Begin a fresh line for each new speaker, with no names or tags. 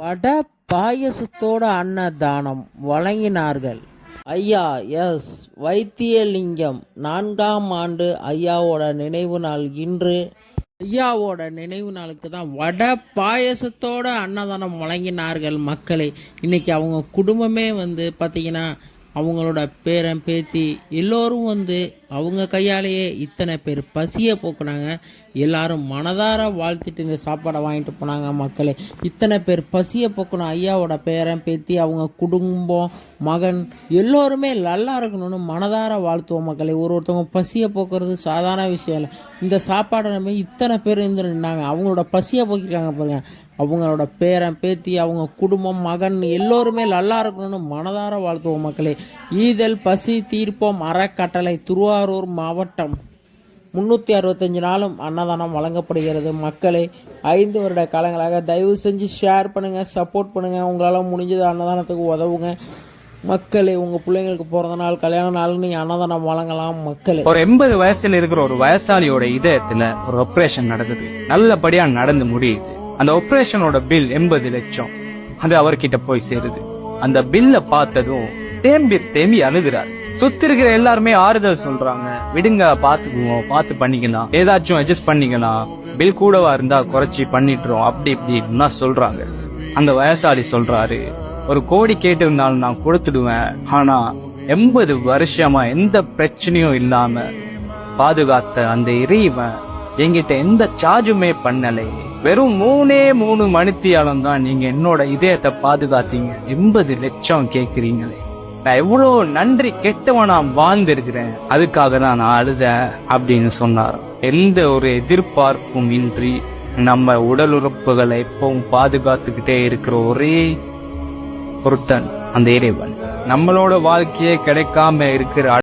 வட பாயசத்தோட அன்னதானம் வழங்கினார்கள். ஐயா எஸ் வைத்தியலிங்கம் நான்காம் ஆண்டு ஐயாவோட நினைவு நாள் இன்று. ஐயாவோட நினைவு நாளுக்கு தான் வட பாயசத்தோட அன்னதானம் வழங்கினார்கள் மக்களை. இன்னைக்கு அவங்க குடும்பமே வந்து பார்த்திங்கன்னா அவங்களோட பேரன் பேத்தி எல்லோரும் வந்து அவங்க கையாலேயே இத்தனை பேர் பசியை போக்குனாங்க. எல்லாரும் மனதார வாழ்த்துட்டு இந்த சாப்பாடை வாங்கிட்டு போனாங்க மக்களே. இத்தனை பேர் பசியை போக்கணும் ஐயாவோட பேரன் பேத்தி அவங்க குடும்பம் மகன் எல்லோருமே நல்லா இருக்கணும்னு மனதார வாழ்த்துவோம் மக்களே. ஒரு ஒருத்தவங்க பசியை போக்குறது சாதாரண விஷயம் இல்லை. இந்த சாப்பாடை நம்ம இத்தனை பேர் இருந்து நின்னாங்க. அவங்களோட பசியை போக்கிருக்காங்க பாருங்க. அவங்களோட பேரன் பேத்தி அவங்க குடும்பம் மகன் எல்லோருமே நல்லா இருக்கணும்னு மனதார வாழ்த்துவோம் மக்களே. ஈதல் பசி தீர்ப்போம் அறக்கட்டளை துருவா திருவாரூர் மாவட்டம். முந்நூற்றி அறுபத்தஞ்சு நாளும் அன்னதானம் வழங்கப்படுகிறது. மக்களே ஐந்து வருட காலங்களாக தயவு செஞ்சு ஷேர் பண்ணுங்கள் சப்போர்ட் பண்ணுங்கள் உங்களால் முடிஞ்சது அன்னதானத்துக்கு உதவுங்க. மக்களே உங்கள் பிள்ளைங்களுக்கு பிறந்த நாள் கல்யாண நாள் நீ அன்னதானம் வழங்கலாம் மக்களே.
ஒரு எண்பது வயசுல இருக்கிற ஒரு வயசாளியோட இதயத்துல ஒரு ஆப்ரேஷன் நடக்குது நல்லபடியா நடந்து முடியுது. அந்த ஆப்ரேஷனோட பில் எண்பது லட்சம். அது அவர்கிட்ட போய் சேருது. அந்த பில்ல பார்த்ததும் தேம்பி தேம்பி அழுகிறார். சுத்தி இருக்கிற எல்லாருமே ஆறுதல் சொல்றாங்க. விடுங்க பாத்துக்குவோம் பார்த்து பண்ணிக்கலாம். ஏதாச்சும் அட்ஜஸ்ட் பண்ணிக்கலாம். பில் கூடவா இருந்தா குறைச்சி பண்ணிட்டுறோம் அப்படி இப்படின்னா சொல்றாங்க. அந்த வயசாளி சொல்றாரு ஒரு கோடி கேட்டிருந்தாலும் நான் கொடுத்துடுவேன். ஆனா எண்பது வருஷமா எந்த பிரச்சனையும் இல்லாம பாதுகாத்த அந்த இறைவன் என்கிட்ட எந்த சார்ஜுமே பண்ணலை. வெறும் மூணே மூணு மணித்தியாலம் தான் நீங்க என்னோட இதயத்தை பாதுகாத்தீங்க. எண்பது லட்சம் கேக்குறீங்களே. நான் எவ்வளவு நன்றி கெட்டவனா வாழ்ந்திருக்கிறேன். அதுக்காக தான் நான் அழுதேன் அப்படின்னு சொன்னார். எந்த ஒரு எதிர்பார்ப்பும் இன்றி நம்ம உடல் உறுப்புகளை எப்பவும் பாதுகாத்துக்கிட்டே இருக்கிற ஒரே ஒருத்தன் அந்த இறைவன். நம்மளோட வாழ்க்கையே கிடைக்காம இருக்கிற